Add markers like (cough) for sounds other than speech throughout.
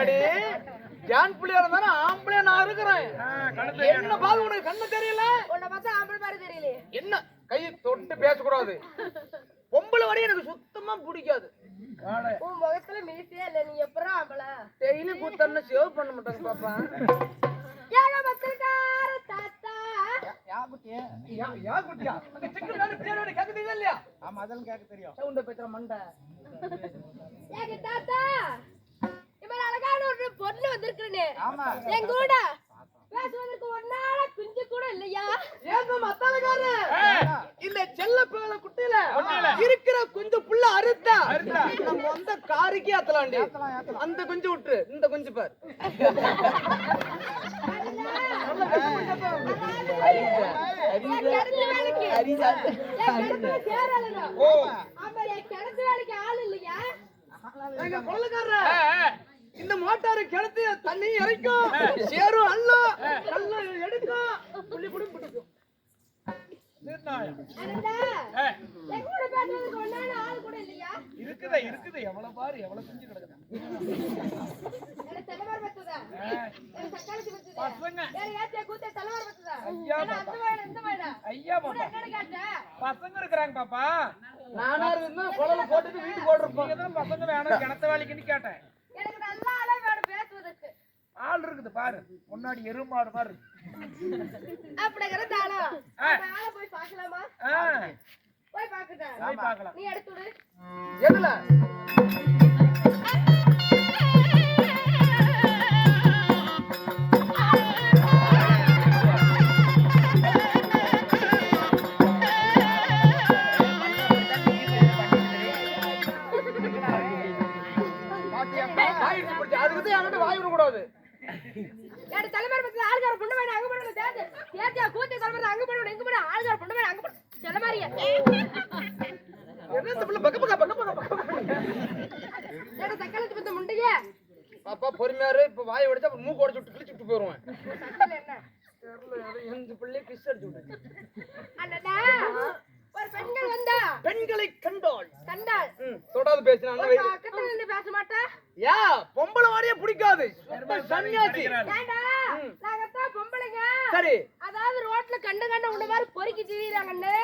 என்னடி ஜான் பிள்ளையா இருந்தாலும் ஆம்பளையா நான் இருக்கிறேன். என்ன பாது உனக்கு கண்ணு தெரியல? உன்னை பார்த்தா ஆம்பளை மாதிரி தெரியலையே. என்ன? கை தொட்டு பேசக்கூடாது. பொம்பளை வரையும் எனக்கு சுத்தமா பிடிக்காது. உன் முகத்துல மீசியே இல்ல நீ எப்பறம் ஆம்பளை? டெய்லி கூத்தன்னு சேவ் பண்ண மாட்டாங்க பாப்பா. பத்திரிக்கார தாத்தா. யா யா குட்டியா. இல்லையா? ஆமா அதெல்லாம் கேட்க தெரியும். சவுண்ட பேசுற மண்டை. ஏக தாத்தா. இவன் அழகான ஒரு பொண்ணு வந்திருக்கிறேனே. ஆமா. என் கூட. பேசுவதற்கு ஒன்னால குஞ்சு கூட இல்லையா? ஏங்க மத்தாலகாரு இந்த செல்ல பேல குட்டியில இருக்கிற குஞ்சு புள்ள அறுத்தா. நம்ம வந்த காரிக்கே ஏத்தலாண்டி. அந்த குஞ்சு விட்டு இந்த குஞ்சு பார். சேரலடா. ஆமா வேலைக்கு ஆள் இல்லையா? எங்க கொள்ளக்காரர இந்த மோட்டாரு கிணத்து தண்ணி இறைக்கும். சேரும் அல்ல. கல்ல எடுக்கும். புள்ளி புடி பிடிக்கும் இருக்குதே இருக்குது. எவ்வளவு பாரு எவ்வளவு செஞ்சு கிடக்குது. பசங்க இருக்கிறாங்க பாப்பா. நானா இருந்தா குழல போட்டுட்டு வீட்டுக்கு தான் பசங்க வேணும் கிணத்து வேலைக்குன்னு கேட்டேன் எனக்கு நல்ல ஆளே வேணும் பேசுவதற்கு ஆள் இருக்குது பாரு. முன்னாடி எருமாடு பாரு அப்படி இருந்தாலும் ஆ. அந்த ஆளை போய் பார்க்கலாமா? போய் போய் பார்க்கலாம். நீ எடுத்து எதுல? மாதிரியே என்ன பிள்ளை? பக்க பக்க பக்க பக்க பக்க. எனக்கு தக்காளி பத்த முண்டையே? பாப்பா பொறுமையாரு இப்ப வாய் உடைச்சா மூக்கு உடைச்சு விட்டு கிழிச்சு விட்டு போயிருவேன். என்ன? எந்த பிள்ளைய கிஸ் அடிச்சு விட்டு ஒரு பெண்கள் வந்தா? பெண்களை கண்டாள் கண்டாள் தொடாது பேசினா நின்று பேச மாட்டா? யா பொம்பளை வாடியே பிடிக்காது. சன்னியாசி. நாங்க தான் பொம்பளைங்க. சரி. அதாவது ரோட்ல கண்டு கண்டு உன்ன மாதிரி பொறுக்கி திரியிறாங்கன்னு.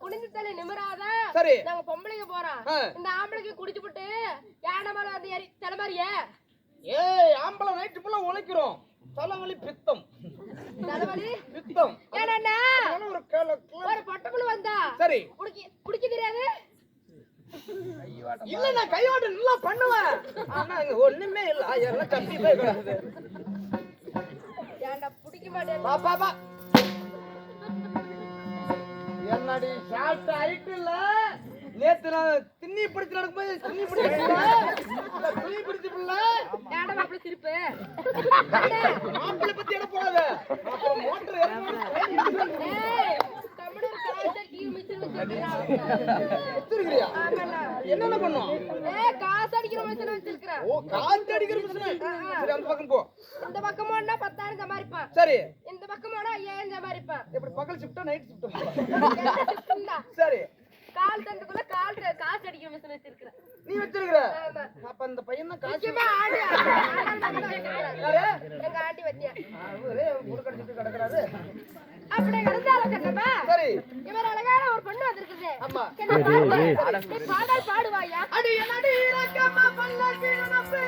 குனிஞ்சு தலை நிமிராத. சரி. நாங்க பொம்பளைங்க போறோம். இந்த ஆம்பளைக்கு குடிச்சு விட்டு யானை மேல வந்து ஏறி சில மாதிரியே. ஏய் ஆம்பளை நைட்டு ஃபுல்லா உழைக்கிறோம். தலைவலி பித்தம். தலைவலி பித்தம். ஏன்னா ஒரு கேள ஒரு பொட்டப்புழு வந்தா. சரி. குடிக்க குடிக்க தெரியாது? இல்ல நான் கையோட நல்லா பண்ணுவேன். ஆனா இங்க ஒண்ணுமே இல்ல. எல்லாம் கட்டி போய் கிடக்குது. ஏன்டா பிடிக்க மாட்டேன். பா என்னடி ஷார்ட் ஹைட் இல்ல. நேத்து நான் திண்ணி பிடிச்சு நடக்கும்போது திண்ணி பிடிச்சு துணி பிடிச்சு பிள்ள. ஏன்டா மாப்பிள்ள திருப்பு மாப்பிள்ளை பத்தி எட போடாத. மோட்டர். என்னென்ன பண்ணும்? அடிக்கிற மிஷின் வச்சிருக்கிறேன் ஓ காத்து அடிக்கிற மிஷின் சரி அந்த பக்கம் போ. இந்த பக்கம் சம்பாதிப்பேன் சரி. இந்த சம்பாதிப்பேன் இப்படி பகல் (laughs) நைட்? சரி. கால் தண்டுக்குள்ள கால் காசு அடிக்கிற மிஷின் வச்சிருக்கிறேன் நீ வச்சிருக்கிற. அப்ப அந்த பையன் தான் காசு ஆடி. எங்க ஆண்டி வத்தியா. அவரே புடுக்கடிச்சிட்டு கிடக்குறாரு. அப்படி இருந்தாலும் கண்ணப்பா சரி. இவர் அழகான ஒரு பொண்ணு வந்திருக்குது ஆமா என்ன பாடு? நீ பாடல் பாடுவாயா? அடி என்னடி இறக்கமா பல்லக்கு நினப்பு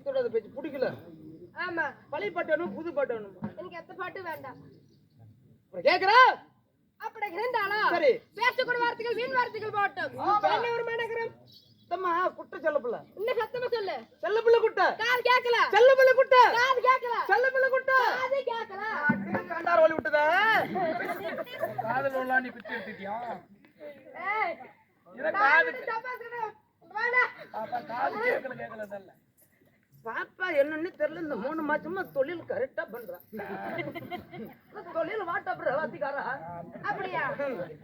கை தொடாத பேச்சு பிடிக்கல. ஆமா. பழைய பாட்டு வேணும் புது பாட்டு வேணும் எனக்கு எந்த பாட்டு வேண்டாம். கேக்குறா? அப்படி இருந்தாலும் சரி. பேசக்கூடிய வார்த்தைகள் வீண் வார்த்தைகள் போட்டும். என்ன ஒரு மனகரம் தம்மா குட்டை செல்ல பிள்ளை. இன்னும் சத்தமா சொல்லு? செல்ல பிள்ளை குட்டை. காது கேட்கல. செல்ல பிள்ளை குட்டை. காது கேட்கல. செல்ல பிள்ளை குட்டை. காது கேட்கல. காண்டார் வழி விட்டதே. காதல் உள்ளா நீ பிச்சு எடுத்துட்டியா? ஏய் இதை காது தப்பா சொன்ன வேணா பாப்பா காது கேட்கல கேட்கல நல்ல பாப்பா என்னன்னு தெரியல. இந்த மூணு மாசமா தொழில் கரெக்டா பண்றான். தொழில் வாட்டா வாத்திக்காரா அப்படியா?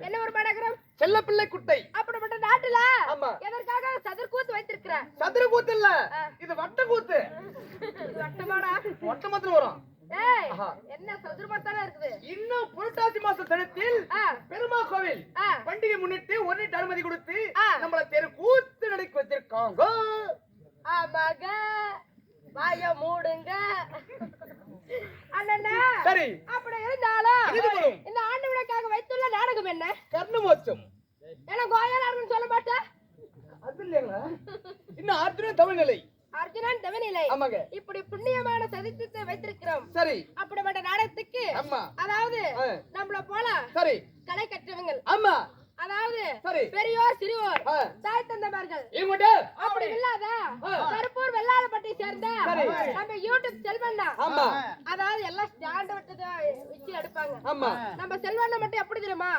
என்ன ஒரு மனகரம் செல்ல பிள்ளை குட்டை. அப்படிப்பட்ட நாட்டுல ஆமா. எதற்காக சதுர்கூத்து வைத்திருக்கிற? சதுர கூத்து இல்ல. இது வட்ட கூத்து. இது வட்டமாடா. வட்ட மாத்திரம் வரும். என்ன சதுர்மத்தால இருக்குது? இன்னும் புரட்டாசி மாச தினத்தில் பெருமா கோவில் பண்டிகை முன்னிட்டு ஒரு நாட்டு அனுமதி கொடுத்து. நம்மள தெரு கூத்து நடக்க வச்சிருக்காங்க ஆமாங்க வாய மூடுங்க. அண்ணா சரி. அப்படி இருந்தாலும். இந்த ஆண்டு விளக்காக வைத்துள்ள நாடகம் என்ன? கர்ணமோச்சம் ஏன்னா கோயா நாடகம் சொல்ல மாட்டேன்? அது இல்லைங்க இன்னும் ஆத்திர தமிழ் நிலை. அர்ஜுனன் தவநிலை ஆமாங்க. இப்படி புண்ணியமான சதித்திரத்தை வைத்திருக்கிறோம். சரி. அப்படிப்பட்ட நாடகத்துக்கு ஆமா. அதாவது. நம்மள போல சரி. கலை கற்றவங்க. ஆமா. அதாவது பெரியோர் சிறுவோர். தாய் இவங்கட்ட அப்படி இல்லாத கருப்பூர் வெள்ளாளப்பட்டி சேர்ந்த சரி. நம்ம யூடியூப் செல்வண்ணா ஆமா. அதாவது எல்லாம் ஸ்டாண்ட் வச்சு எடுப்பாங்க. ஆமா. நம்ம செல்வண்ணா மட்டும் எப்படி தெரியுமா.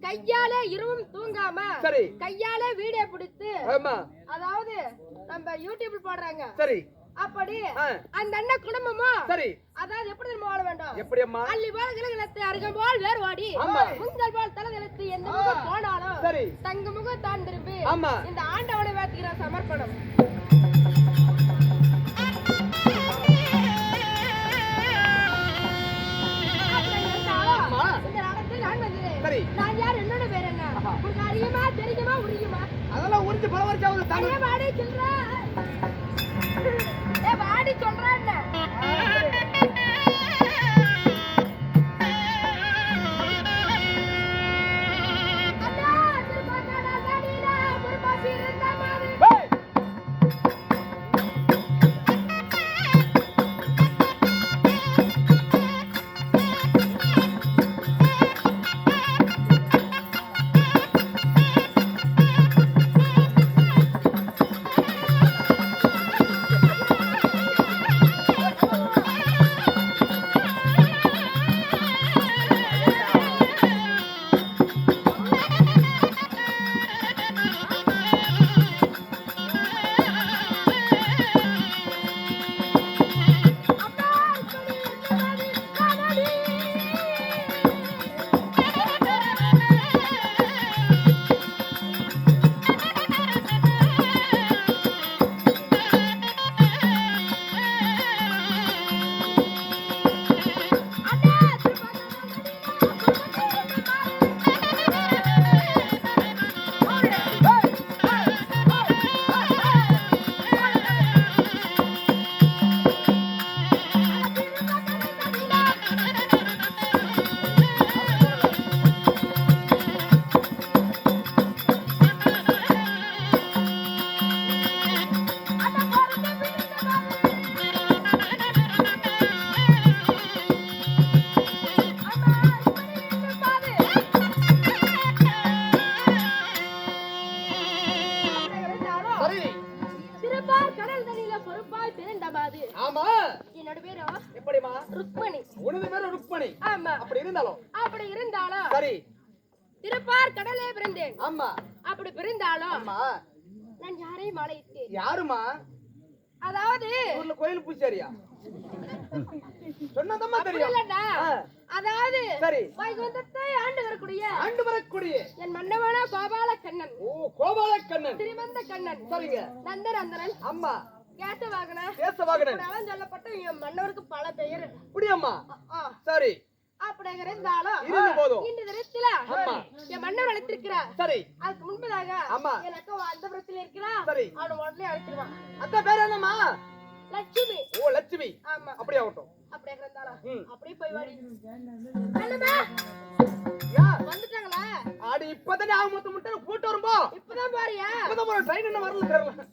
கையாலே இருவும் தூங்காம சரி. கையாலே வீடியோ பிடித்து ஆமா. அதாவது நம்ம யூடியூப்ல போடுறாங்க. சரி. அப்படி. அந்த அண்ணன் குடும்பமும் சரி. தெரியுமா வாழ வேண்டும் எப்படி அம்மா அள்ளி போல் கிழகிழத்து அருகம் போல் வேறு வாடி. உங்கள் போல் தலை நிலத்து எந்த முகம் போனாலும் சரி. தங்க முகம் தான் ஆமா. இந்த ஆண்டவனை வேத்துகிற சமர்ப்பணம். நான் யார் என்னோட பேர் என்ன? உனக்கு அறியுமா தெரியுமா உரியுமா? அதெல்லாம் உறிஞ்சு பல வருஷம் ஆகுது தாங்க. அடே வாடி சொல்றா ஏ வாடி சொல்றா என்ன? என்னோட பேரும் எப்படிமா ருக்மணி. உனது பேரு ருக்மணி. ஆமா. அப்படி இருந்தாலும் அப்படி இருந்தாலும் சரி. திருப்பார் கடலே பிறந்தேன். ஆமா. அப்படி பிறந்தாலும் ஆமா. நான் யாரையும் மலையிட்டேன்? யாருமா அதாவது ஊர்ல கோயில் பூசாரியா சொன்னதம்மா தெரியும். அதாவது சரி. வைகுந்தத்தை ஆண்டு வரக்கூடிய ஆண்டு வரக்கூடிய. என் மன்னவன கோபால கண்ணன் ஓ கோபால கண்ணன் திருவந்த கண்ணன். சரிங்க. நந்தரந்தரன். அம்மா கேசவாகன தேசவாகனன் இப்படியெல்லாம் சொல்லப்பட்ட என் மன்னவருக்கு பல பெயர். அப்படியம்மா? சரி. அப்படி இருந்தாலும் இருந்து போதும். இந்த தினத்துல ஆமா. என் மன்னவர் அழைத்திருக்கிறார் சரி. அதுக்கு முன்பதாக ஆமா. என் அக்கா அந்த புறத்துல இருக்கிறா. சரி. அவனை உடனே அழைச்சிருவான் அக்கா பேர் என்னம்மா? லட்சுமி. ஓ லட்சுமி. ஆமா. அப்படி ஆகட்டும் அப்படியே இருந்தாலும். அப்படியே போய் வாடி. அண்ணம்மா. இப்பதானே ஆக மொத்தம் முட்டை கூட்டு வரும்போ. இப்பதான் பாரியா இப்பதான் போற ட்ரெயின் என்ன வரல தெரியல.